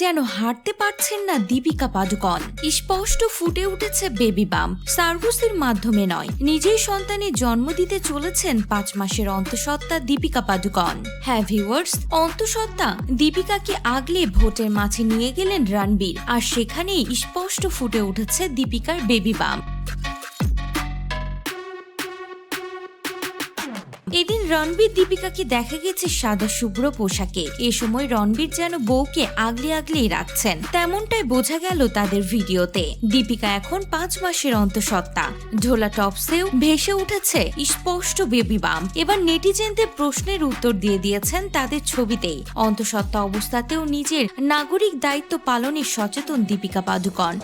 কেন হাঁটতে পারছেন না দীপিকা পাডুকন স্পষ্ট ফুটে উঠেছে বেবি বাম। সার্গুসের মাধ্যমে নয়। নিজেই সন্তানের জন্ম দিতে চলেছেন পাঁচ মাসের অন্তঃসত্ত্বা দীপিকা পাডুকন হ্যাঁ ভিউয়ার্স অন্তঃসত্ত্বা দীপিকাকে আগলে ভোটের মাঝে নিয়ে গেলেন রণবীর। আর সেখানেই স্পষ্ট ফুটে উঠেছে দীপিকার বেবি বাম। এদিন রণবীর দীপিকাকে দেখা গেছে সাদা শুভ্র পোশাকে। এ সময় রণবীর যেন বউকে আগলে আগলেই রাখছেন। তেমনটাই বোঝা গেল তাদের ভিডিওতে। দীপিকা এখন পাঁচ মাসের অন্তঃসত্ত্বা। ঢোলা টপসেও ভেসে উঠেছে স্পষ্ট বেবি বাম। এবার নেটিজেনদের প্রশ্নের উত্তর দিয়ে দিয়েছেন তাদের ছবিতেই। অন্তঃসত্ত্বা অবস্থাতেও নিজের নাগরিক দায়িত্ব পালনে সচেতন দীপিকা পাদুকন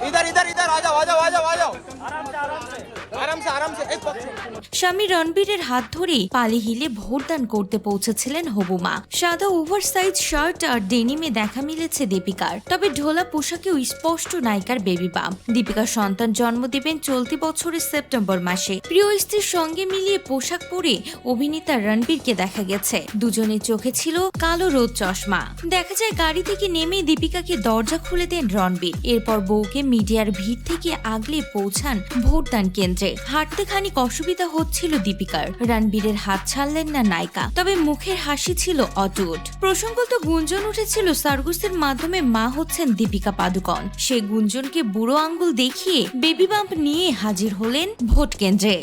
স্বামী রণবীরের হাত ধরেই পালি হিলে ভোটদান করতে পৌঁছেছিলেন হবুমা। সাদা ওভারসাইজ শার্ট আর ডেনিমে দেখা মিলেছে দীপিকার। তবে ঢোলা পোশাকেও স্পষ্ট নায়িকার বেবি বাম দীপিকার সন্তান জন্ম দেবেন চলতি বছরের সেপ্টেম্বর মাসে। প্রিয় স্ত্রীর সঙ্গে মিলিয়ে পোশাক পরে অভিনেতা রণবীরকে দেখা গেছে। দুজনের চোখে ছিল কালো রোদ চশমা। দেখা যায় গাড়ি থেকে নেমে দীপিকাকে দরজা খুলে দেন রণবীর। এরপর বউকে মিডিয়ার ভিড় থেকে আগলে পৌঁছান ভোটদান কেন্দ্রে। হাঁটতে খানিক অসুবিধা হচ্ছিল দীপিকার। রণবীরের হাত ছাড়লেন না নায়িকা, তবে মুখের হাসি ছিল অটুট। প্রসঙ্গত গুঞ্জন উঠেছিল সার্গুসের মাধ্যমে মা হচ্ছেন দীপিকা পাদুকন সে গুঞ্জনকে বুড়ো আঙ্গুল দেখিয়ে বেবি বাম্প নিয়ে হাজির হলেন ভোট কেন্দ্রে